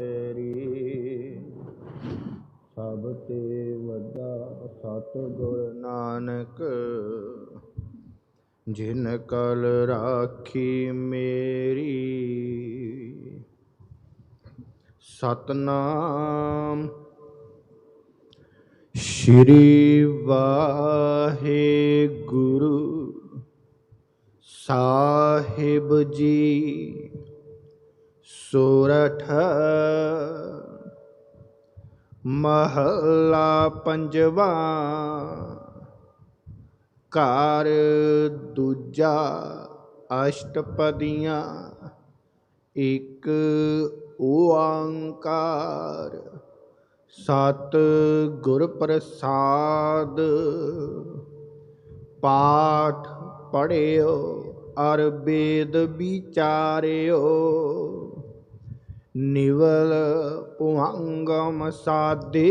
ਤੇਰੀ। ਸਭ ਤੇ ਵੱਡਾ ਸਤਿਗੁਰ ਨਾਨਕ, ਜਿਨ ਕਲ ਰਾਖੀ ਮੇਰੀ। ਸਤਨਾਮ ਸ਼੍ਰੀ ਵਾਹਿਗੁਰੂ। ਸਾਹਿਬ ਜੀ ਸੋਰਠ। ਮਹਲਾ ਪੰਜਵਾ। ਘਰ ਦੂਜਾ। ਅਸ਼ਟਪਦੀਆਂ। ਇੱਕ ਓੰਕਾਰ ਸਤ ਗੁਰ ਪ੍ਰਸਾਦ ਪਾਠ ਪੜਿਓ ਅਰ ਵੇਦ ਵਿਚਾਰਿਓ। ਨਿਵਲ ਪੁਹੰਗਮ ਸਾਦੇ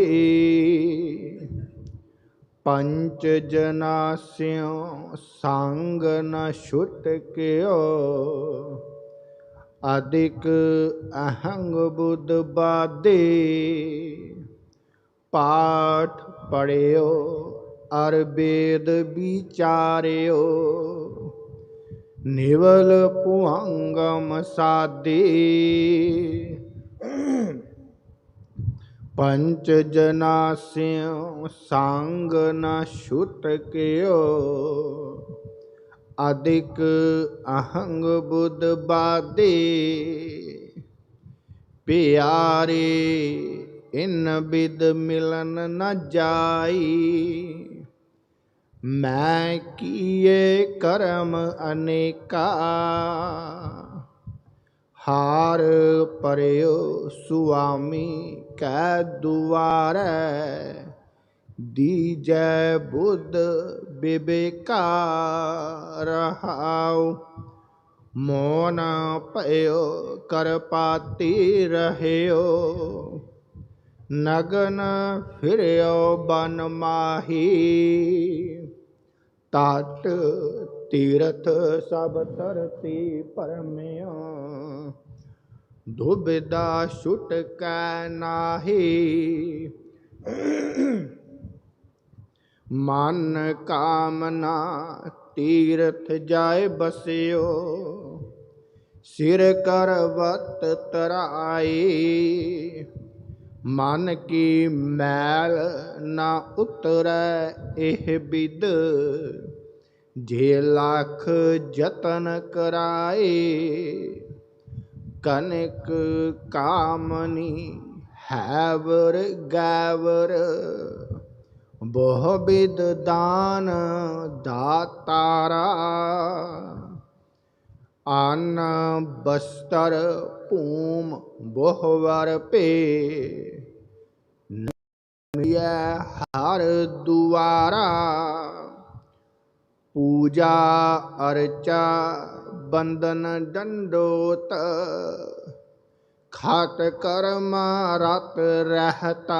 ਪੰਚ ਜਨਾਸਿਓ ਸੰਗ ਨ ਛੁਟਕਿਓ ਅਧਿਕ ਅਹੰਗ ਬੁੱਧ ਬਾਦੇ ਪਾਠ ਪੜਿਓ, ਅਰ ਵੇਦ ਵਿਚਾਰਿਓ। ਨਿਵਲ ਪੁਹੰਗਮ ਸਾਦੇ ਪੰਚ ਜਨਾ ਜਨਾਸਿਓ ਸੰਗ ਨ ਛੁਟਕਿਓ ਅਧਿਕ ਅਹੰਗ ਬੁੱਧ ਬਾਦੇ ਪਿਆਰੇ ਇਨ ਬਿਦ ਮਿਲਨ ਨ ਜਾਈ। ਮੈਂ ਕੀਏ ਕਰਮ ਅਨੇਕਾ ਹਾਰ ਪਰਿਓ ਸੁਆਮੀ ਕੈ ਦੁਆਰੈ। ਦੀਜੈ ਬੁੱਧ ਬਿਬੇਕਾ ਰਹਾਉ ਮੋਨ ਭਇਓ, ਕਰਪਾਤੀ ਰਹਿਓ। ਨਗਨ ਫਿਰਿਓ, ਬਨ ਮਾਹੀ। ਤਟ ਤੀਰਥ ਸਭ ਧਰਤੀ ਪਰਮਿਓ ਦੁਬਿਦਾ ਛੁਟ ਕੈ ਨਾਹੀ ਮਨ ਕਾਮਨਾ ਤੀਰਥ ਜਾਏ ਬਸਿਓ ਸਿਰ ਕਰਵਤ ਤਰਾਈ ਮਨ ਕੀ ਮੈਲ ਨਾ ਉਤਰੈ ਇਹ ਬਿਦ ਜੇ ਲੱਖ ਯਤਨ ਕਰਾਏ, ਕਨਕ ਕਾਮਨੀ ਹੈਵਰ ਗੈਵਰ। ਬਹੁ ਬਿਦ ਦਾਨ ਦਾਤਾਰਾ ਆਨ ਬਸਤਰ ਭੂਮ ਬਹੁਵਰ ਭੇ। ਨਿਯੈ ਹਰ ਦੁਆਰਾ ਪੂਜਾ ਅਰਚਾ ਬੰਦਨ ਡੰਡੋਤ, ਖਾਤ ਕਰਮ ਰਤ ਰਹਤਾ।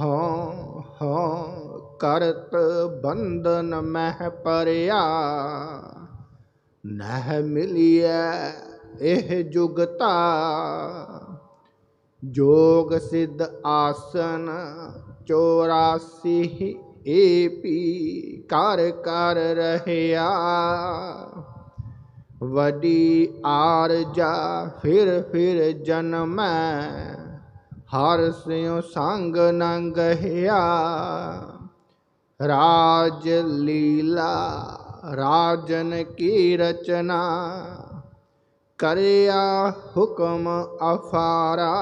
ਹਾਂ ਹਾਂ ਕਰਤ ਬੰਦਨ ਮਹਿ ਪਰਿਆ, ਨਹਿ ਮਿਲਿਐ ਇਹ ਜੁਗਤਾ। ਜੋਗ ਸਿੱਧ ਆਸਨ 84 ਏਪੀ ਕਰ ਕਰ ਰਹਿਆ। ਵਡੀ ਆਰਜਾ ਫਿਰ ਫਿਰ ਜਨਮੈ ਹਰ ਸਿਉ ਸੰਗ ਨ ਗਹਿਆ ਰਾਜ ਲੀਲਾ ਰਾਜਨ ਕੀ ਰਚਨਾ ਕਰਿਆ ਹੁਕਮ ਅਫਾਰਾ।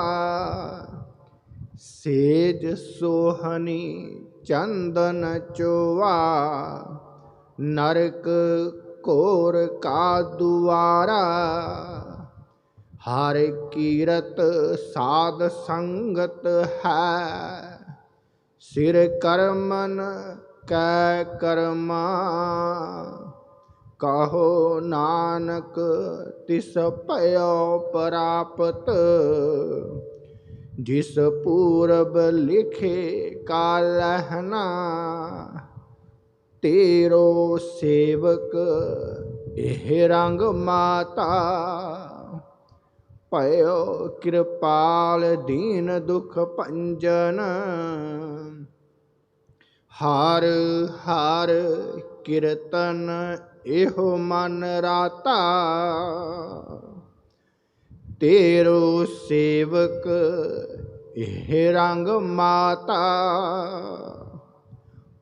ਸੇਜ ਸੋਹਣੀ ਚੰਦਨ ਚੋਵਾ ਨਰਕ ਘੋਰ ਕਾ ਦੁਆਰਾ। ਹਰ ਕੀਰਤ ਸਾਧ ਸੰਗਤ ਹੈ, ਸਿਰ ਕਰਮਨ ਕੈ ਕਰਮਾ। ਕਹੋ ਨਾਨਕ ਤਿਸ ਭਇਓ ਪ੍ਰਾਪਤ ਜਿਸ ਪੂਰਬ ਲਿਖੇ ਕਾਲਹਨਾ ਤੇਰੋ ਸੇਵਕ ਇਹ ਰੰਗ ਮਾਤਾ। ਭਇਓ ਕਿਰਪਾਲ ਦੀਨ ਦੁਖ ਭੰਜਨ, ਹਾਰ ਹਾਰ ਕੀਰਤਨ ਇਹੋ ਮਨ ਰਾਤਾ। ਤੇਰੋ ਸੇਵਕ, ਇਹ ਰੰਗ ਮਾਤਾ।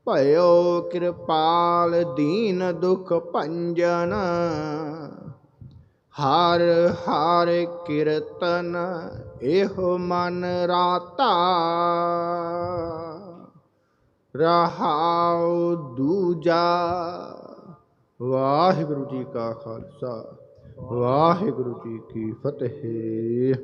ਭਇਓ ਕਿਰਪਾਲ ਦੀਨ ਦੁਖ ਭੰਜਨ, ਹਰ ਹਰ ਕੀਰਤਨ ਇਹੋ ਮਨ ਰਾਤਾ। ਰਹਾਉ ਦੂਜਾ, ਵਾਹਿਗੁਰੂ ਜੀ ਕਾ ਖਾਲਸਾ। ਵਾਹਿਗੁਰੂ ਜੀ ਕੀ ਫਤਿਹ।